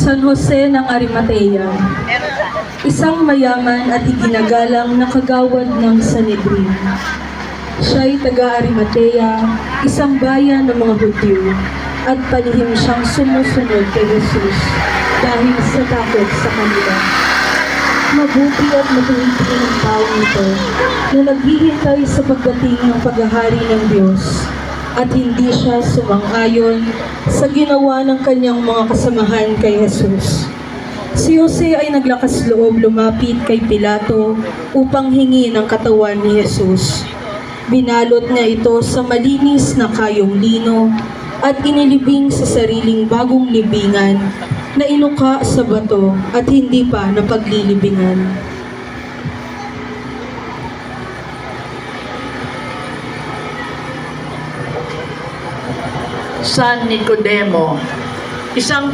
San Jose ng Arimatea, isang mayaman at iginagalang na kagawad ng Sanedrin. Siya'y taga-Arimatea, isang bayan ng mga Hudyo, at palihim siyang sumusunod kay Jesus dahil sa takot sa kanila. Mabuti at matuwid ang tao ito na naghihintay sa pagdating ng paghahari ng Diyos at hindi siya sumang-ayon sa ginawa ng kanyang mga kasamahan kay Jesus. Si Jose ay naglakas loob lumapit kay Pilato upang hingi ng katawan ni Jesus. Binalot niya ito sa malinis na kayong lino at inilibing sa sariling bagong libingan na inuka sa bato at hindi pa napaglilibingan. San Nicodemo, isang